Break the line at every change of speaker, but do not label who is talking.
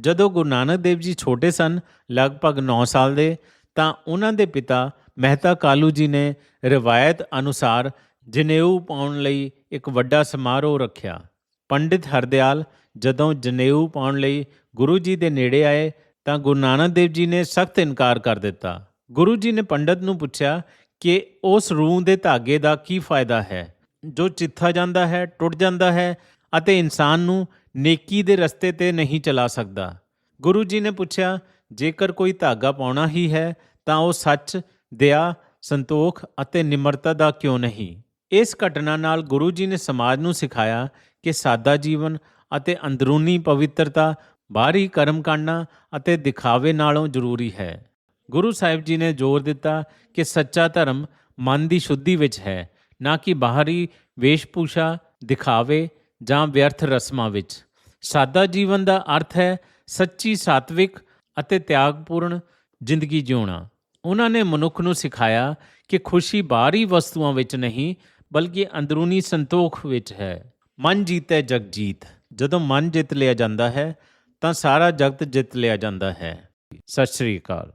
ਜਦੋਂ ਗੁਰੂ ਨਾਨਕ ਦੇਵ ਜੀ ਛੋਟੇ ਸਨ, ਲਗਭਗ 9 ਸਾਲ ਦੇ, ਤਾਂ ਉਹਨਾਂ ਦੇ ਪਿਤਾ ਮਹਿਤਾ ਕਾਲੂ ਜੀ ਨੇ ਰਵਾਇਤ ਅਨੁਸਾਰ ਜਨੇਊ ਪਾਉਣ ਲਈ ਇੱਕ ਵੱਡਾ ਸਮਾਰੋਹ ਰੱਖਿਆ। ਪੰਡਿਤ ਹਰਦਿਆਲ ਜਦੋਂ ਜਨੇਊ ਪਾਉਣ ਲਈ ਗੁਰੂ ਜੀ ਦੇ ਨੇੜੇ ਆਏ, ਤਾਂ ਗੁਰੂ ਨਾਨਕ ਦੇਵ ਜੀ ਨੇ ਸਖਤ ਇਨਕਾਰ ਕਰ ਦਿੱਤਾ। ਗੁਰੂ ਜੀ ਨੇ ਪੰਡਤ ਨੂੰ ਪੁੱਛਿਆ ਕਿ ਉਸ ਰੂਹ ਦੇ ਧਾਗੇ ਦਾ ਕੀ ਫਾਇਦਾ ਹੈ? ਜੋ ਚਿੱਥਾ ਜਾਂਦਾ ਹੈ, ਟੁੱਟ ਜਾਂਦਾ ਹੈ ਅਤੇ ਇਨਸਾਨ ਨੂੰ ਨੇਕੀ ਦੇ ਰਸਤੇ ਤੇ ਨਹੀਂ ਚਲਾ ਸਕਦਾ। ਗੁਰੂ ਜੀ ਨੇ ਪੁੱਛਿਆ, ਜੇਕਰ ਕੋਈ ਧਾਗਾ ਪਾਉਣਾ ਹੀ ਹੈ, ਤਾਂ ਉਹ ਸੱਚ, ਦਇਆ, ਸੰਤੋਖ ਅਤੇ ਨਿਮਰਤਾ ਦਾ ਕਿਉਂ ਨਹੀਂ? ਇਸ ਘਟਨਾ ਨਾਲ ਗੁਰੂ ਜੀ ਨੇ ਸਮਾਜ ਨੂੰ ਸਿਖਾਇਆ ਕਿ ਸਾਦਾ ਜੀਵਨ ਅਤੇ ਅੰਦਰੂਨੀ ਪਵਿੱਤਰਤਾ, ਬਾਹਰੀ ਕਰਮ ਕਰਮਕਾਂਡਾਂ ਅਤੇ ਦਿਖਾਵੇ ਨਾਲੋਂ ਜ਼ਰੂਰੀ ਹੈ। ਗੁਰੂ ਸਾਹਿਬ ਜੀ ਨੇ ਜ਼ੋਰ ਦਿੱਤਾ ਕਿ ਸੱਚਾ ਧਰਮ ਮਨ ਦੀ ਸ਼ੁੱਧੀ ਵਿੱਚ ਹੈ, ਨਾ ਕਿ ਬਾਹਰੀ ਵੇਸ਼ਭੂਸ਼ਾ, ਦਿਖਾਵੇ ਜਾਂ ਵਿਅਰਥ ਰਸਮਾਂ ਵਿੱਚ। ਸਾਦਾ ਜੀਵਨ ਦਾ ਅਰਥ ਹੈ ਸੱਚੀ ਸਾਤਵਿਕ ਅਤੇ ਤਿਆਗਪੂਰਨ ਜ਼ਿੰਦਗੀ ਜਿਉਣਾ। ਉਹਨਾਂ ਨੇ ਮਨੁੱਖ ਨੂੰ ਸਿਖਾਇਆ ਕਿ ਖੁਸ਼ੀ ਬਾਹਰੀ ਵਸਤੂਆਂ ਵਿੱਚ ਨਹੀਂ, ਬਲਕਿ ਅੰਦਰੂਨੀ ਸੰਤੋਖ ਵਿੱਚ ਹੈ। ਮਨ ਜੀਤੈ ਜਗ ਜੀਤ। ਜਦੋਂ ਮਨ ਜਿੱਤ ਲਿਆ ਜਾਂਦਾ ਹੈ, ਤਾਂ ਸਾਰਾ ਜਗਤ ਜਿੱਤ ਲਿਆ ਜਾਂਦਾ ਹੈ। ਸਤਿ ਸ੍ਰੀ ਅਕਾਲ।